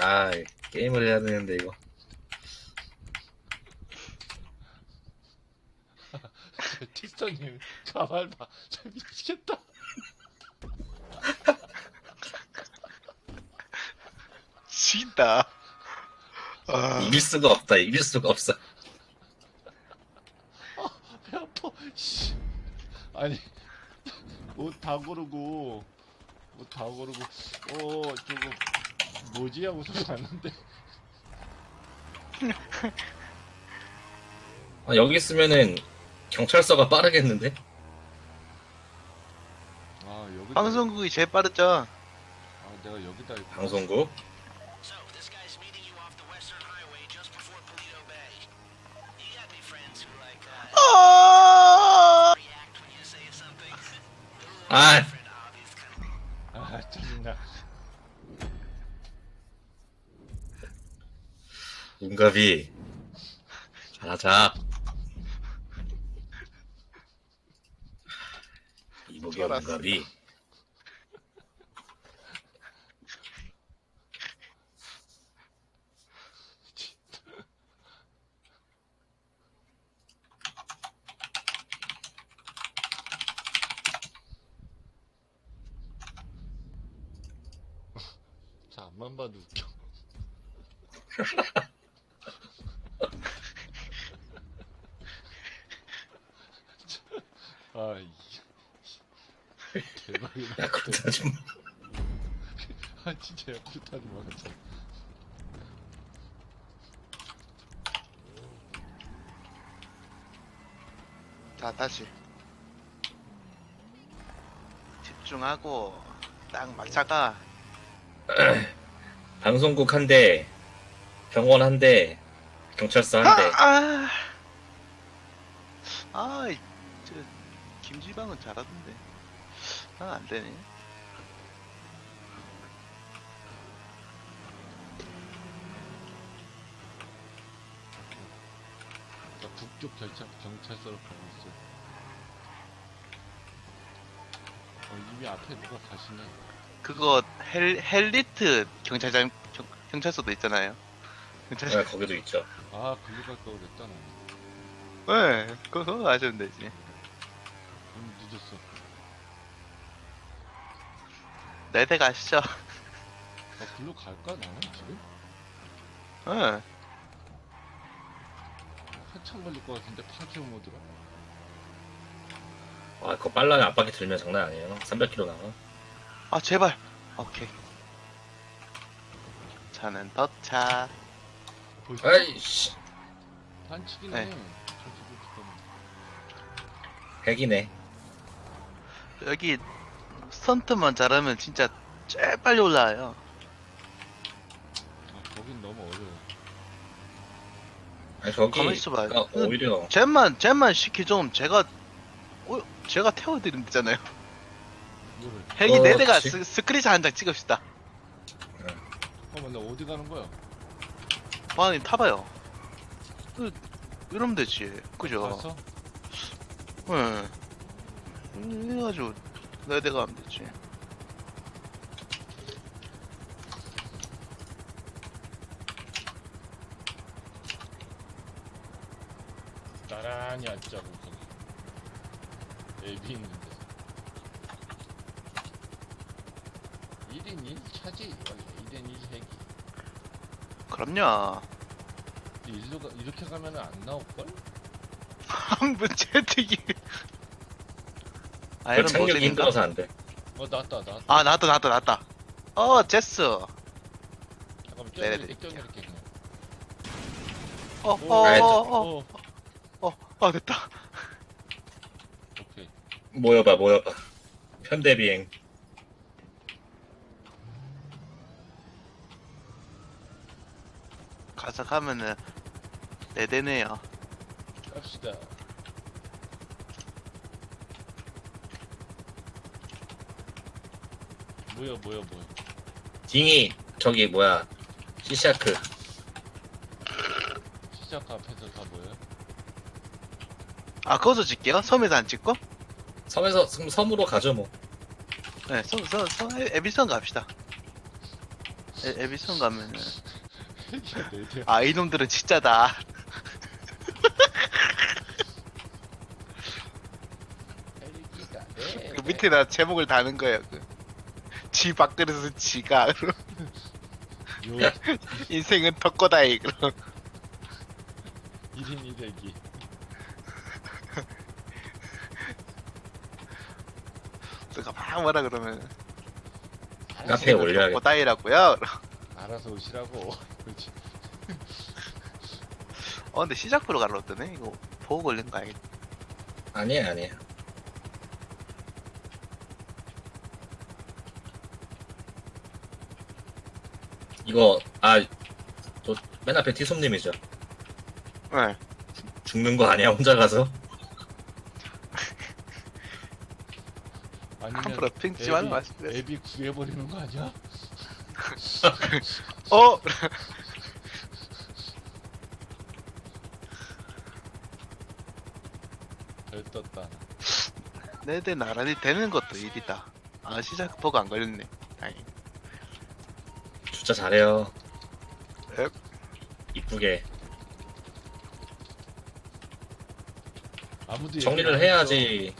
아, 게임을 해야 되는데, 이거. 티스터님 가발 봐. 저 미치겠다. 진다. 아, 이길 수가 없다, 이길 수가 없어. 배 아파. 씨. 아니 옷 다 고르고 옷다 고르고 어 저거 뭐지 하고 소리 났는데 아, 여기 있으면은 경찰서가 빠르겠는데? 아 여기다 방송국이 제일 빠르죠. 아 내가 여기다 이거 방송국. So, this guy's meeting you off the western highway just before Polito Bay. You got any friends who like uh, 아, react when you say something? 아, Friend, obvious kind of 아 짜증나 문갑이. 잘하자. 이복의 알았어. 자 앞만 봐도 웃겨 아 이- 대박이다 좀. 아 진짜 야쿠르타는 많았어 자 다시 집중하고 딱 막차가 방송국 한 대, 병원 한 대, 경찰서 한 대. 아, 아, 아, 이- 저 김지방은 잘하던데. 아, 안 되네. 자 북쪽 경찰, 경찰서로 가고 있어 어 이미 앞에 누가 가시네 그거 헬 헬리트 경찰장 경, 경찰서도 있잖아요. 경찰서. 네, 거기도 있죠. 아 글로 갈걸 그랬다 나 네, 그거 그거 아시면 되지. 음, 늦었어 네대 가시죠. 아 글로 갈까 나는 지금? 네. 한참 걸릴 것 같은데 파티오 모드라 아, 그거 빨라면 앞바퀴 들면 장난 아니에요. 300km 나가. 아 제발. 오케이. 차는 덕차. 벌써 아이씨, 반칙이네 네. 저지도 죽었네 핵이네. 여기 스턴트만 잘하면 진짜 제일 빨리 올라와요. 아 거긴 너무 어려워 아니, 저기, 가만히 있어봐요. 그러니까 오히려, 쟤만 쟤만 시키 좀 제가 어, 제가 태워드리면 되잖아요. 이거를 헬기 어, 네 대가 그치. 스, 스크린샷 한 장 찍읍시다. 잠깐만 나 어디 가는 거야? 보안님 타봐요. 그, 이러면 되지. 그죠? 갔어? 응. 음, 이래가지고 네 대가 하면 되지. 나란히 앉자고 거기 앱이 있는데 1인 1 차지 원래 1인 1 핵이 그럼요. 근데 일로 가, 이렇게 가면 안 나올걸? 한분 채팅이. 그 아이런 착륙이 모델인가? 힘들어서 안 돼. 어 나왔다 나왔다 아 나왔다 나왔다 나왔다. 어 제스. 잠깐만 내려드릴게요. 뛰어내릴게 뛰어내릴게 그냥 어 오, 어. 어 어 어, 됐다. 오케이 모여봐, 모여봐. 편대비행. 가서 가면은 네 대네요. 갑시다 뭐야 뭐야 뭐야 딩이, 저기, 뭐야. 시샤크. 시작 앞에서 다 뭐야? 아 거기서 찍게요? 섬에서 안 찍고? 섬에서, 섬- 섬으로 가죠, 뭐. 네, 섬, 섬, 섬, 에비선 갑시다. 에, 에비슨 가면은. 아 이놈들은 진짜다. 그 밑에다 제목을 다는 거예요. 그. 지 밖에서 지가 요 인생은 덕거다이 그럼 1인 1헬기. 내가 막 뭐라 그러면 카페에 올려야겠다. 덕거다이라고요. 알아서 오시라고. 그렇지. 어 근데 시작부로 갈라 했더네 이거 보고 걸린 거 아니야? 아니야 아니야. 이거 아저 맨 앞에 티솜님이죠. 네. 죽는 거 아니야 혼자 가서? 아니면 함부로 핑지만 앱이- 마시면 앱이 구해버리는 거 아니야? 어 별 떴다. 내대 나란히 되는 것도 일이다. 아 시작 보고 안 걸렸네. 다행. 주차 잘해요. 앱. 이쁘게 아무도 정리를 얘기 안 해야지.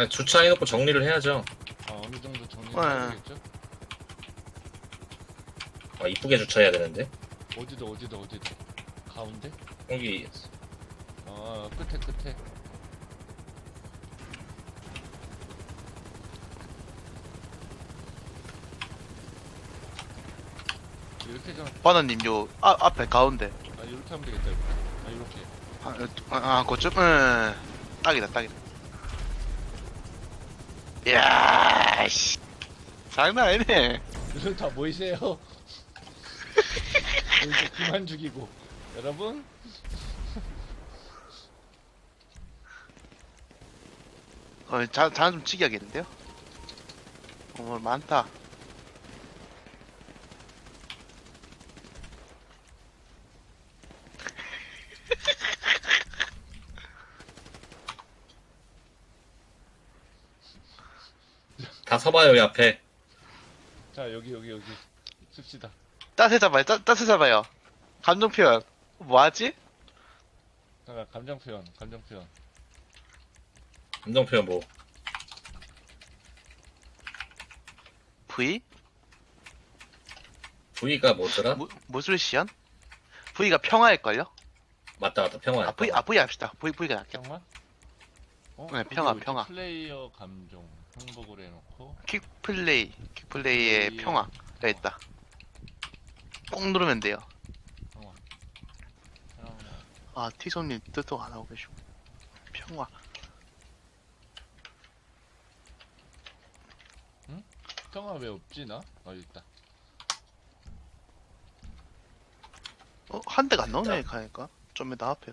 아니 주차해놓고 정리를 해야죠. 아, 어느 정도 정리 네. 해야겠죠? 아, 이쁘게 주차해야 되는데 어디다 어디다 어디다. 가운데? 여기 아 끝에 끝에. 이렇게 좀, 바나님 요 아, 앞에 가운데. 아 이렇게 하면 되겠다. 이렇게. 아 이렇게. 아, 아, 아 그쪽 응. 딱이다 딱이다. 이야 씨. 장난 아니네. 여러분 다 모이세요. 이제 그만 죽이고. 여러분 어, 자, 자좀 치기하겠는데요? 어, 뭐 많다. 다 서봐요 여기 앞에. 자 여기 여기 여기 씁시다. 따세 잡아요, 따, 따세 잡아요. 감정 표현. 뭐하지? 잠깐 감정 표현 감정 표현. 감정 표현 뭐 V? V가 뭐더라? 무, 무술 시연? V가 평화일걸요? 맞다 맞다 평화. 아, V, 아, V 합시다. V, V가 낫겠다. 평화? 어? 네, 평화, 평화. 플레이어 감정 행복을 해놓고 킥플레이, 킥플레이의 플레이의 평화가 있다. 꼭 누르면 돼요. 평화. 아, 티손님 뜻도 안 하고 계시고. 평화. 평화 왜 없지 나? 아 있다. 어, 한 대가 안 나오네, 가니까. 좀 이따 앞에.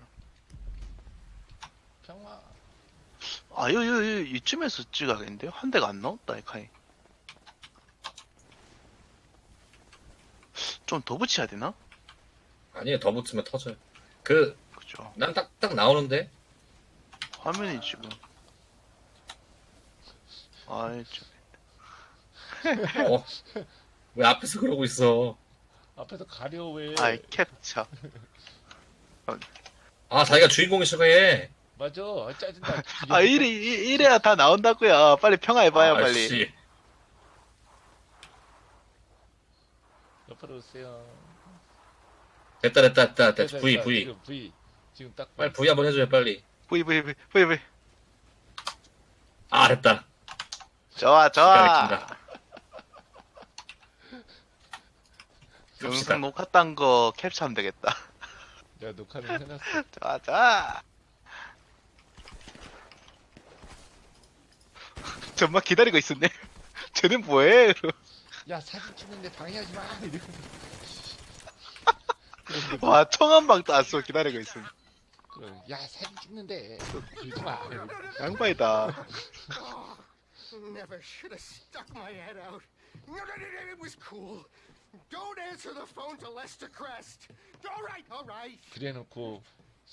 평화. 아, 요, 요, 요, 이쯤에서 찍어야겠는데요? 한 대가 안 나온다, 이 카이. 좀 더 붙여야 되나? 아니에요 더 붙으면 터져요. 그 그죠. 난딱딱 나오는데 화면이 지금. 아이, 좀. 어, 왜 앞에서 그러고 있어? 앞에서 가려 왜? 아이, 캡처. 아 자기가 주인공이시고 해. 맞아. 아, 짜증나. 아, 이래, 이- 이래야 다 나온다고요. 빨리 평화해봐요, 아, 빨리. 씨. 옆으로 오세요. 됐다 됐다 됐다 됐다, 됐다 V 됐다. V 지금 V. 지금 딱 빨리 V 한번 해줘요 빨리. V, V, V, V, V. 아 됐다. 좋아, 기가 좋아. 막힌다. 영상 녹화 딴거 캡처하면 되겠다. 내가 녹화를 해놨어. 좋아, 좋아. 정말 기다리고 있었네. 쟤는 뭐해? 야 사진 찍는데 방해하지 마. 이러고. 와, 청한방도 안 써. 기다리고. 그래. 야 사진 찍는데 들지 마. 이러고. 양반이다. Never should have stuck my head out. No, no, no, no, it was cool. Don't answer the phone to Lester Crest. All right, all right. 그래놓고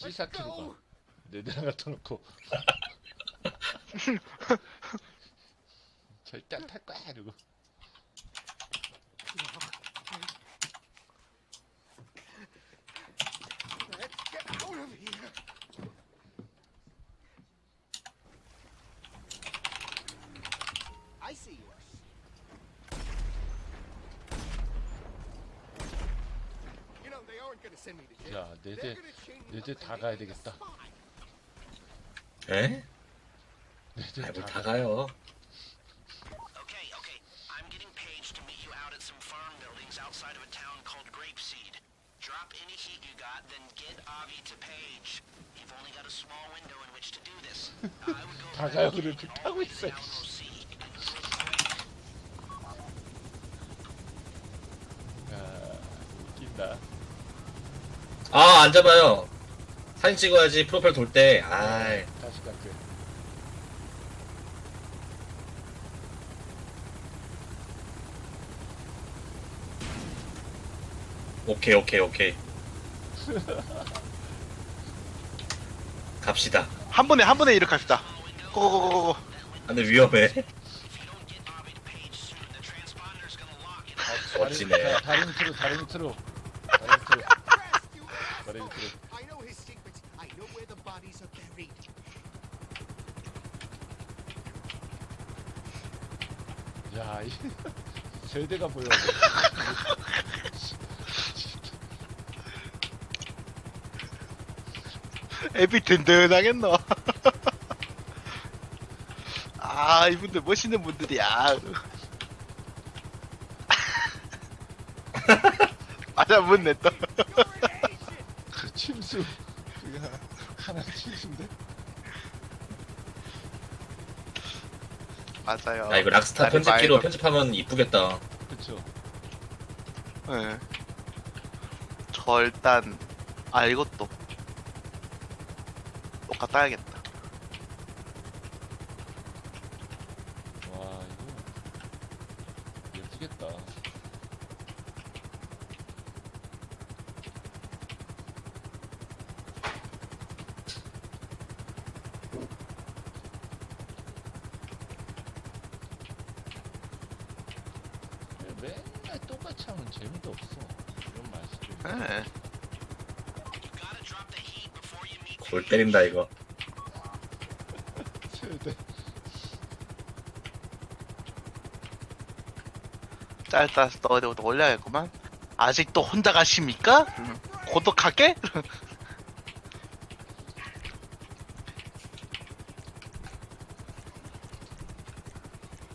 Let's 시사키로 가. go. 내대나 갖다 놓고. 절대 안 탈 거야 이러고 Let's get out of here. I see yours. You know they aren't gonna send me to jail. 야 They're 내제 gonna chain me up 내제 and 다 make 가야 me a 되겠다 spy. 에? 내제 아이고 다 다 가요. Called Grapeseed. Drop any heat you got, then get Avi to Paige. You've only got a small window in which to do this. Uh, I would go 다 for 가요, the 그래. all the way to Alamo Sea. And do it quick. 야, 웃긴다. 아 안 잡아요 사진 찍어야지 프로필 돌 때 아이 다시 갈게. 오케이 오케이 오케이 갑시다 한 번에 한 번에 이렇게 합시다. 고고고고고. 아, 근데 위험해 멋지네. 다리, 다- 다리 밑으로, 다리 밑으로. 다리 밑으로. Crest, you What asshole! is it? I know his secrets. I know where the bodies are buried. 야, 이 세대가 보여. 애비 든든하겠노. 아 이분들 멋있는 분들이야. 맞아 묻네 또. 그 침수. 그게 하나, 하나 침수인데? 맞아요. 야 이거 락스타 나를 편집기로 많이 편집하면 이쁘겠다 그쵸. 넣- 예. 저 일단 아 이것도 똑같다 야겠다. 와, 이거. 예쁘겠다. 맨날 똑같이 하면 재미도 없어. 이런 before you meet 골 때린다 이거 세대. 짧다 어디 어디 올려야겠구만. 아직도 혼자 가십니까? 음, 고독하게?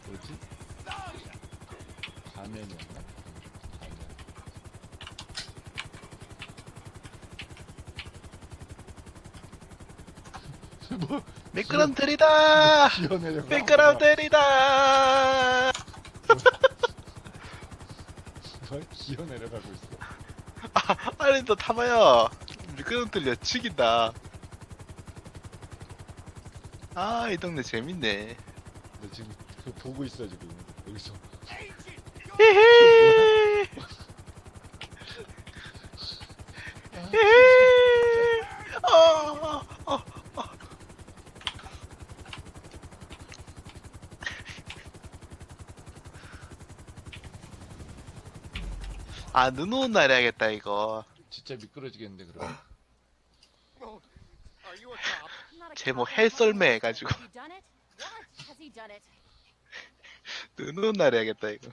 뭐지? 가면이었나? 가면. 뭐 미끄럼틀이다. 기어내려가. 미끄럼틀이다. 뭐 기어 내려가고 있어. 아, 빨리 또 타봐요. 미끄럼틀 여치긴다. 아, 이 동네 재밌네. 너 지금 그거 보고 있어 지금 여기서. 히히. 히히. 어, 어, 어, 어. 아, 눈 오는 날 해야겠다, 이거. 진짜 미끄러지겠는데 그럼. Oh, cop. 헬썰매 해가지고. 눈 오는 날 해야겠다, 이거.